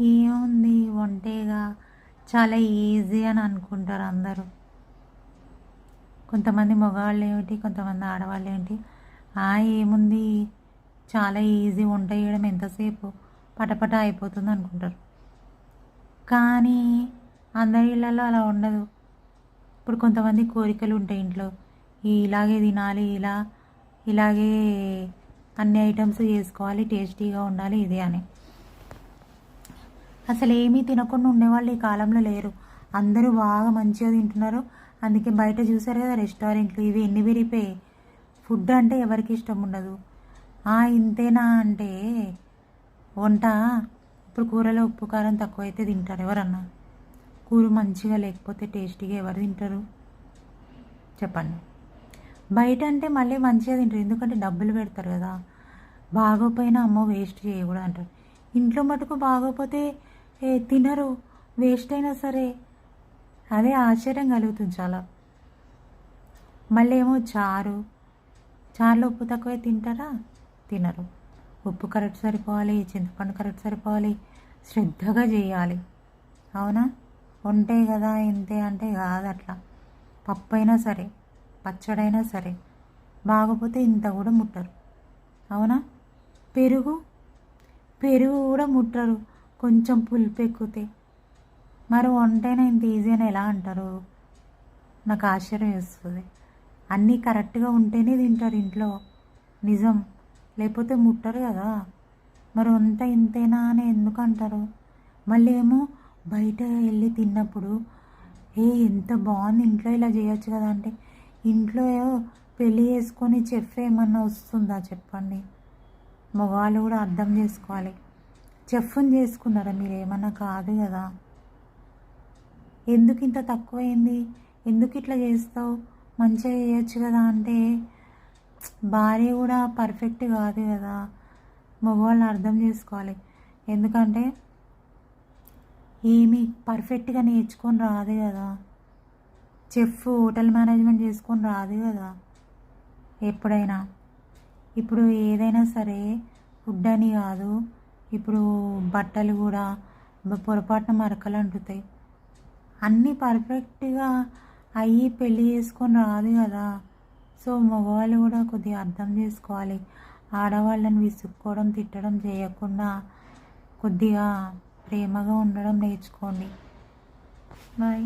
ఏముంది వంటేగా చాలా ఈజీ అని అనుకుంటారు అందరూ. కొంతమంది మగవాళ్ళు ఏమిటి కొంతమంది ఆడవాళ్ళు ఏమిటి. ఆ ఏముంది? చాలా ఈజీ వంట చేయడం ఎంతసేపు? పటపట అయిపోతుంది అనుకుంటారు. కానీ అందరి ఇళ్ళలో అలా ఉండదు. ఇప్పుడు కొంతమంది కోరికలు ఉంటాయి ఇంట్లో. ఇలాగే తినాలి ఇలా ఇలాగే అన్ని ఐటమ్స్ చేసుకోవాలి టేస్టీగా ఉండాలి ఇదే అని. అసలు ఏమీ తినకుండా ఉండేవాళ్ళు ఈ కాలంలో లేరు. అందరూ బాగా మంచిగా తింటున్నారు. అందుకే బయట చూసారు కదా రెస్టారెంట్లు. ఇవి ఎన్ని విరిపోయి ఫుడ్ అంటే ఎవరికి ఇష్టం ఉండదు. ఆ ఇంతేనా అంటే వంట. ఇప్పుడు కూరలో ఉప్పు కారం తక్కువ అయితే తింటారు ఎవరన్నా. కూర మంచిగా లేకపోతే టేస్టీగా ఎవరు తింటారు? చెప్పండి. బయట అంటే మళ్ళీ మంచిగా తింటారు. ఎందుకంటే డబ్బులు పెడతారు కదా. బాగోపోయినా అమ్మో వేస్ట్ చేయకూడదు అంటారు. ఇంట్లో మటుకు బాగోపోతే ఏ తినరు. వేస్ట్ అయినా సరే. అదే ఆశ్చర్యం కలుగుతుంది చాలా. మళ్ళీ ఏమో చారు. చారులో ఉప్పు తక్కువే తింటారా? తినరు. ఉప్పు కరెక్ట్ సరిపోవాలి చింతపండు కరెక్ట్ సరిపోవాలి శ్రద్ధగా చేయాలి. అవునా? ఉంటే కదా ఇంతే అంటే కాదు అట్లా. పప్పు అయినా సరే పచ్చడైనా సరే. బాగపోతే ఇంత కూడా ముట్టరు. అవునా? పెరుగు? పెరుగు కూడా ముట్టరు. కొంచెం పులుపు ఎక్కుతే. మరి వంటైనా ఇంత ఈజీ అని ఎలా అంటారు? నాకు ఆశ్చర్యం వేస్తుంది. అన్నీ కరెక్ట్గా ఉంటేనే తింటారు ఇంట్లో. నిజం. లేకపోతే ముట్టరు కదా. మరి అంత ఇంతేనా అని ఎందుకు అంటారు? మళ్ళీ ఏమో బయట వెళ్ళి తిన్నప్పుడు ఏ ఎంత బాగుంది ఇంట్లో ఇలా చేయొచ్చు కదా అంటే ఇంట్లో పెళ్ళి చేసుకొని చెఫ్ ఏమన్నా వస్తుందా చెప్పండి. మగవాళ్ళు కూడా అర్థం చేసుకోవాలి. చెఫ్ని చేసుకున్నారా మీరు? ఏమన్నా కాదు కదా. ఎందుకు ఇంత తక్కువైంది? ఎందుకు ఇట్లా చేస్తావు? మంచిగా చేయొచ్చు కదా అంటే భార్య కూడా పర్ఫెక్ట్ కాదు కదా. మగవాళ్ళు అర్థం చేసుకోవాలి. ఎందుకంటే ఏమి పర్ఫెక్ట్గా నేర్చుకొని రాదు కదా. చెఫ్ హోటల్ మేనేజ్మెంట్ చేసుకొని రాదు కదా. ఎప్పుడైనా. ఇప్పుడు ఏదైనా సరే ఫుడ్ అని కాదు. ఇప్పుడు బట్టలు కూడా పొరపాటున మరకలు అంటుతాయి. అన్నీ పర్ఫెక్ట్గా అయ్యి పెళ్ళి చేసుకొని రాదు కదా. సో మగవాళ్ళు కూడా కొద్దిగా అర్థం చేసుకోవాలి. ఆడవాళ్ళని విసుక్కోవడం తిట్టడం చేయకుండా కొద్దిగా ప్రేమగా ఉండడం నేర్చుకోండి. బాయ్.